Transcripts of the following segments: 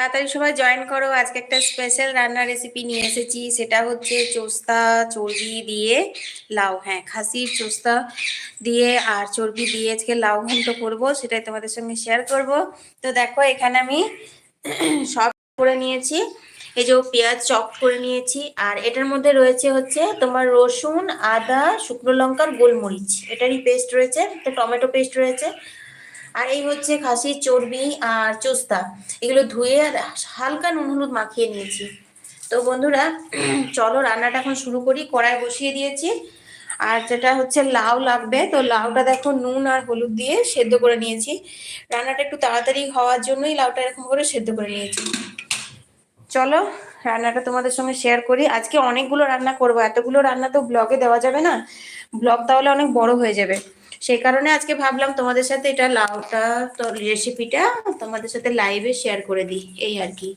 তাড়াতাড়ি সবাই জয়েন করো। আজকে একটা স্পেশাল রান্নার রেসিপি নিয়ে এসেছি। সেটা হচ্ছে চোস্তা চর্বি দিয়ে লাউ। হ্যাঁ খাসির চোস্তা দিয়ে আর চর্বি দিয়ে আজকে লাউ ঘন্ট করব। সেটাই তোমাদের সঙ্গে শেয়ার করব। তো দেখো, এখানে আমি সব করে নিয়েছি। এই যে পেঁয়াজ চপ করে নিয়েছি। আর এটার মধ্যে রয়েছে হচ্ছে তোমার রসুন, আদা, শুকনো লঙ্কার গোলমরিচ। এটারই পেস্ট রয়েছে। তো টমেটো পেস্ট রয়েছে। আর এই হচ্ছে খাসির চর্বি আর চোস্তা। এগুলো ধুয়ে আর হালকা নুন হলুদ মাখিয়ে নিয়েছি। তো বন্ধুরা, চলো রান্নাটা এখন শুরু করি। কড়াই বসিয়ে দিয়েছি। আর যেটা হচ্ছে লাউ লাগবে, তো লাউটা দেখো নুন আর হলুদ দিয়ে সেদ্ধ করে নিয়েছি। রান্নাটা একটু তাড়াতাড়ি হওয়ার জন্যই লাউটা এরকম করে সেদ্ধ করে নিয়েছি। চলো রান্নাটা তোমাদের সঙ্গে শেয়ার করি। আজকে অনেকগুলো রান্না করব। এতগুলো রান্না তো ব্লগে দেওয়া যাবে না। ব্লগ তাহলে অনেক বড় হয়ে যাবে। সেই কারণে আজকে ভাবলাম তোমাদের সাথে এটা লাউটা তো রেসিপিটা তোমাদের সাথে লাইভে শেয়ার করে দিই, এই আর কি।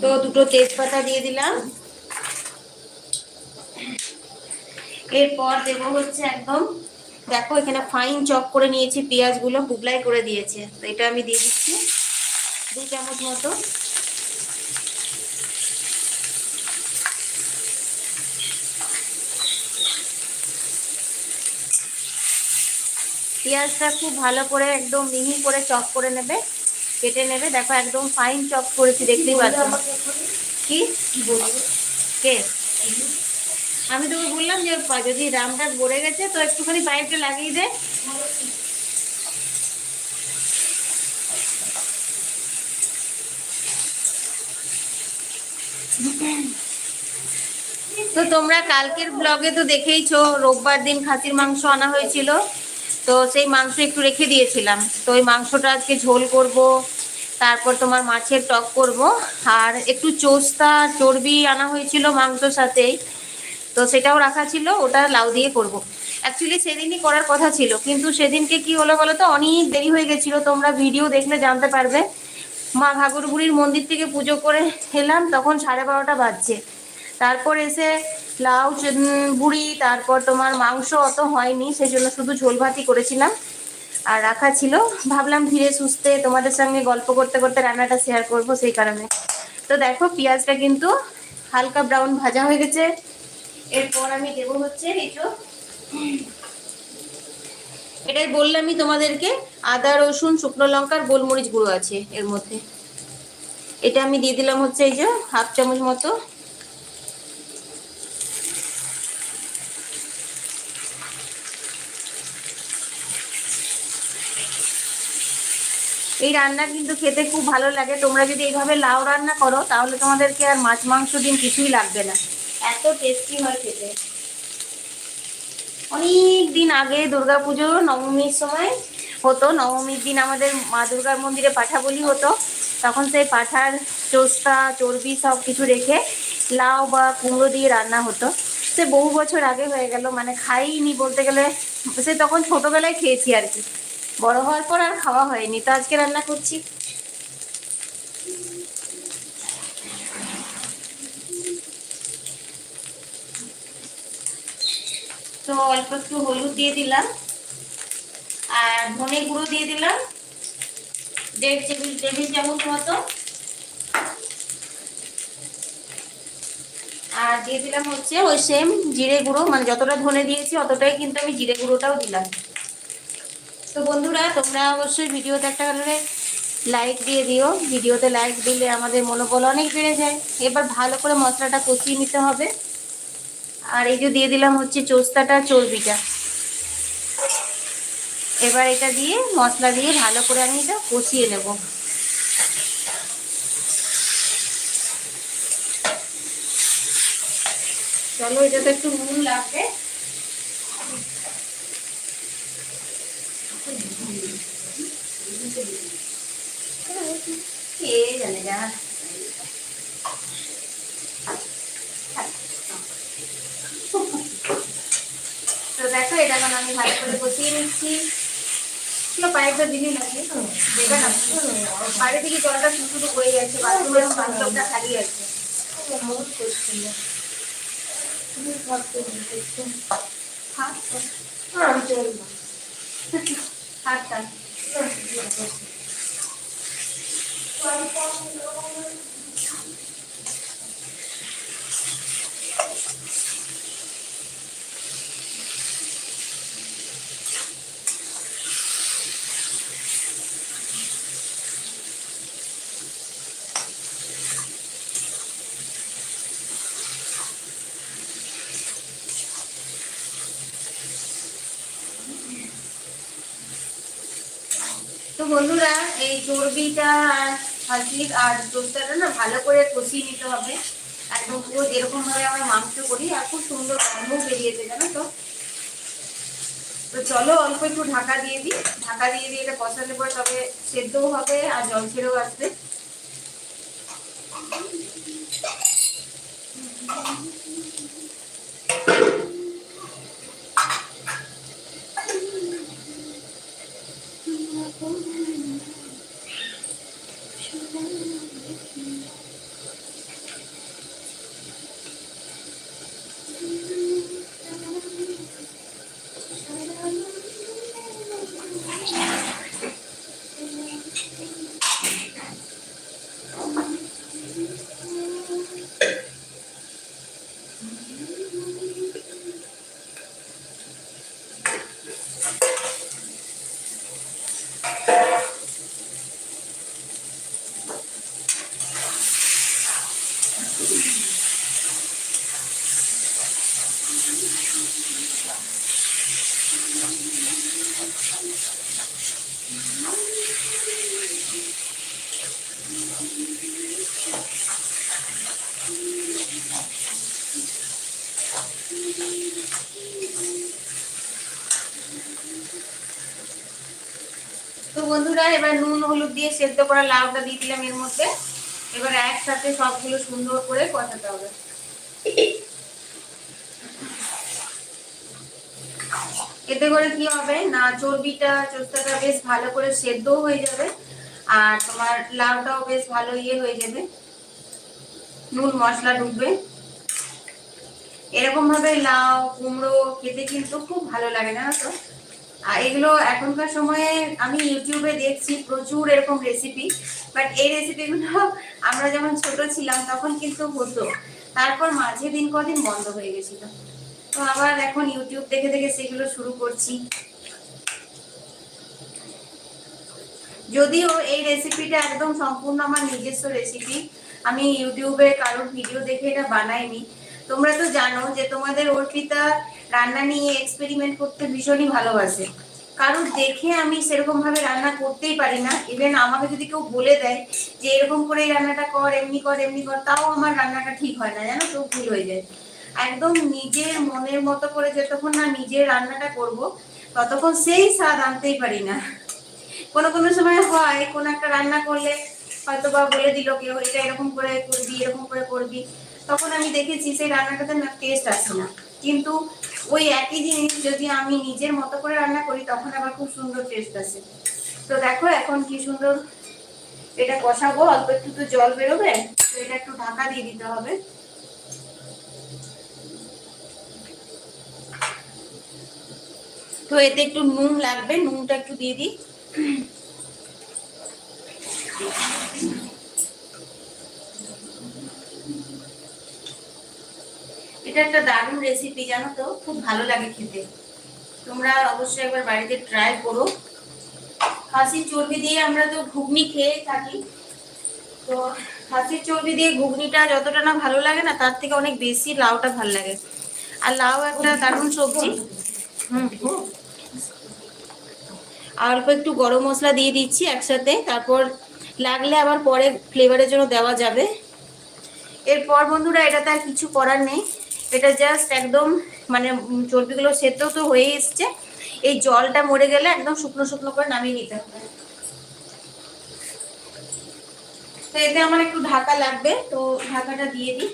তো দুটো তেজপাতা দিয়ে দিলাম। এরপর দেবো হচ্ছে একদম, দেখো এখানে ফাইন চপ করে নিয়েছি পেঁয়াজগুলো বুবলাই করে দিয়েছে। তো এটা আমি দিয়ে দিচ্ছি দু চামচ মতো। পেঁয়াজটা খুব ভালো করে একদম মিহি করে চপ করে নেবে। কেটে নেবে। দেখো একদম ফাইন চপ করেছি, দেখতেই পাচ্ছ। কি? কে? আমি তোকে বললাম যে যদি রামটা গড়ে গেছে, তো একটুখানি পাইপটা লাগিয়ে দে। তো তোমরা কালকের ব্লগে তো দেখেইছো, রোববার দিন খাসির মাংস আনা হয়েছিল। তো সেই মাংস একটু রেখে দিয়েছিলাম। তো ওই মাংসটা আজকে ঝোল করব, তারপর তোমার মাছের টক করব, আর একটু চোস্তা, চর্বি আনা হয়েছিল মাংসর সাথেই, তো সেটাও রাখা ছিল, ওটা লাউ দিয়ে করব। অ্যাকচুয়ালি সেদিনই করার কথা ছিল, কিন্তু সেদিনকে কি হলো বলো তো অনেক দেরি হয়ে গেছিল, তোমরা ভিডিও দেখলে জানতে পারবে। মা ঘাগরবুড়ির মন্দির থেকে পুজো করে এলাম, তখন সাড়ে বারোটা বাজছে। তারপর এসে লাউ বুড়ি, তারপর তোমার মাংস অত হয়নি সেই জন্য শুধু ঝোল ভাতি করেছিলাম। আর রাখা ছিল। ভাবলাম ধীরে সুস্থে তোমাদের সঙ্গে গল্প করতে করতে রান্নাটা শেয়ার করব সেই কারণে। তো দেখো, পেঁয়াজটা কিন্তু হালকা ব্রাউন ভাজা হয়ে গেছে। এরপর আমি দেবো হচ্ছে এই তো এটাই বললামই তোমাদেরকে, আদা, রসুন, শুকনো লঙ্কার গোলমরিচ গুঁড়ো আছে এর মধ্যে। এটা আমি দিয়ে দিলাম হচ্ছে এই যে হাফ চামচ মতো। এই রান্না কিন্তু খেতে খুব ভালো লাগে। তোমরা যদি এইভাবে লাউ রান্না করো, তাহলে তোমাদেরকে আর মাছ, মাংস দিন কিছুই লাগবে না। এত টেস্টি হয় খেতে। অনেক দিন আগে দুর্গা দুর্গাপুজো, নবমীর সময় হতো। নবমীর দিন আমাদের মা দুর্গার মন্দিরে পাঠা বলি হতো। তখন সেই পাঠার চোস্তা চর্বি সব কিছু রেখে লাউ বা কুমড়ো দিয়ে রান্না হতো। সে বহু বছর আগে হয়ে গেল মানে খাইনি বলতে গেলে। সে তখন ছোটবেলায় খেয়েছি আর কি। বড় হওয়ার পর আর খাওয়া হয়নি। তো আজকে রান্না করছি। তো অল্প একটু হলুদ দিয়ে দিলাম। আর ধনে গুঁড়ো দিয়ে দিলাম। দেড় টেবিল টেবিল চামচ মতো। আর দিয়ে দিলাম হচ্ছে ওই সেম জিরে গুঁড়ো। মানে যতটা ধনে দিয়েছি, অতটাই কিন্তু আমি জিরে গুঁড়োটাও দিলাম। তো বন্ধুরা, তোমরা অবশ্যই ভিডিওতে একটা করে লাইক দিয়ে দিও। ভিডিওতে লাইক দিলে আমাদের মনোবল অনেক বেড়ে যায়। এবার ভালো করে মশলাটা কষিয়ে নিতে হবে। আর এই যে দিয়ে দিলাম হচ্ছে চোস্তাটা চর্বিটা। এবার এটা দিয়ে মশলা দিয়ে ভালো করে আমি এটা কষিয়ে নেব। চলো এটা তো একটু নুন লাগবে। তো দেখো, এটা এখন আমি ভালো করে কষিয়ে নিচ্ছি। এগুলো পাইপটা দিনই লাগে দেখবে না। বাইরে থেকে জলটা শুধু বয়ে যাচ্ছে বাথরুমের বাথরুমটা খালি আছে। হাতটা তো বন্ধুরা এই চর্বিটা আর হাসির আর দোস্তাটা না ভালো করে কষিয়ে নিতে হবে। একদম পুরো যেরকম ভাবে আমরা মাংস করি, আর খুব সুন্দর গন্ধ বেরিয়েছে, জানো তো? তো চলো অল্প একটু ঢাকা দিয়ে দিই। ঢাকা দিয়ে দিয়ে এটা কষালে পরে তবে সেদ্ধও হবে আর জল ছেড়েও আসবে তো বন্ধুরা, এবার নুন, হলুদ দিয়ে সেদ্ধ করা লাউটা দিয়ে দিলাম এর মধ্যে। এবার একসাথে সবগুলো সুন্দর করে কষাতে হবে। এতে করে কি হবে না, চর্বিটা, চোস্তাটা বেশ ভালো করে সেদ্ধও হয়ে যাবে, আর তোমার লাউটাও বেশ ভালো ইয়ে হয়ে যাবে। নুন, মশলা ঢুকবে। এরকম ভাবে লাউ, কুমড়ো খেতে কিন্তু খুব ভালো লাগে, জানো তো? আর এগুলো এখনকার সময়ে আমি ইউটিউবে দেখছি, প্রচুর এরকম রেসিপি বাট এই রেসিপিগুলো আমরা যখন ছোট ছিলাম তখন কিন্তু হতো। তারপর মাঝে দিন কদিন বন্ধ হয়ে গেছিল। তো আবার এখন ইউটিউব দেখে দেখে সেগুলো শুরু করছি। যদিও এই রেসিপিটা একদম সম্পূর্ণ আমার নিজস্ব রেসিপি আমি ইউটিউবে কারোর ভিডিও দেখে এটা বানাইনি। তোমরা তো জানো যে তোমাদের অর্পিতা রান্না নিয়ে এক্সপেরিমেন্ট করতে ভীষণই ভালোবাসে। কারণ দেখে আমি সেরকম ভাবে রান্না করতেই পারি না। ইভেন আমাকে যদি কেউ বলে দেয় যে এরকম করে রান্নাটা কর, এমনি কর এমনি কর, তাও আমার রান্নাটা ঠিক হয় না। জানো তো, ভুল হয়ে যায়। একদম নিজের মনের মতো করে যতক্ষণ না নিজের রান্নাটা করব, ততক্ষণ সেই স্বাদ আনতেই পারি না। কোনো কোনো সময় হয়, কোন একটা রান্না করলে হয়তো বা বলে দিল কেউ, এটা এরকম করে করবি, এরকম করে করবি। তখন আমি দেখেছি সেই রান্নাটাতে না টেস্ট আসে না। কিন্তু ওই একই জিনিস যদি আমি নিজের মতো করে রান্না করি, তখন আবার খুব সুন্দর টেস্ট আসে। তো দেখো এখন কি সুন্দর এটা কষাবো, অল্প একটু তো জল বেরোবে, তো এটা একটু ঢাকা দিয়ে দিতে হবে। তো এতে একটু নুন লাগবে, নুনটা একটু দিয়ে দিই। এটা একটা দারুণ রেসিপি জানো তো? খুব ভালো লাগে খেতে। তোমরা অবশ্যই একবার বাড়িতে ট্রাই করো। খাসির চর্বি দিয়ে আমরা তো ঘুগনি খেয়ে থাকি। তো খাসির চর্বি দিয়ে ঘুগনিটা যতটা না ভালো লাগে না, তার থেকে অনেক বেশি লাউটা ভালো লাগে। আর লাউ একটা দারুণ সবজি। হুম। আর অল্প একটু গরম মশলা দিয়ে দিচ্ছি একসাথে। তারপর লাগলে আবার পরে ফ্লেভারের জন্য দেওয়া যাবে। এরপর বন্ধুরা, এটাতে আর কিছু করার নেই। এটা জাস্ট একদম মানে চর্বিগুলো সেদ্ধ তো হয়ে এসছে। এই জলটা মরে গেলে একদম শুকনো শুকনো করে নামিয়ে নিতে হবে। তো এতে আমার একটু ঢাকা লাগবে, তো ঢাকাটা দিয়ে দিই।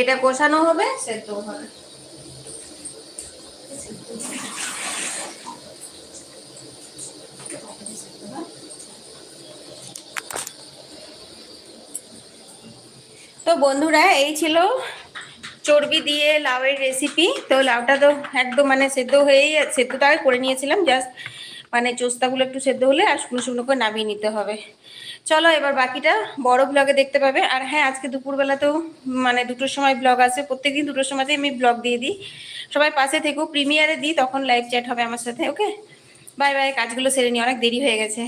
এটা কষানো হবে সেদ্ধ হবে। বন্ধুরা, এই ছিল চর্বি দিয়ে লাউয়ের রেসিপি তো লাউটা তো একদম মানে সেদ্ধ হয়েই সেদ্ধটা করে নিয়েছিলাম। জাস্ট মানে চোস্তাগুলো একটু সেদ্ধ হলে আর শুকনো শুকনো করে নামিয়ে নিতে হবে। চলো এবার বাকিটা বড় ব্লগে দেখতে পাবে। আর হ্যাঁ আজকে দুপুরবেলাতেও মানে দুটোর সময় ব্লগ আছে। প্রত্যেকদিন দুটোর সময়তেই আমি ব্লগ দিয়ে দিই। সবাই পাশে থেকেও প্রিমিয়ারে দিই, তখন লাইভ চ্যাট হবে আমার সাথে ওকে বাই বাই কাজগুলো সেরে নিই, অনেক দেরি হয়ে গেছে।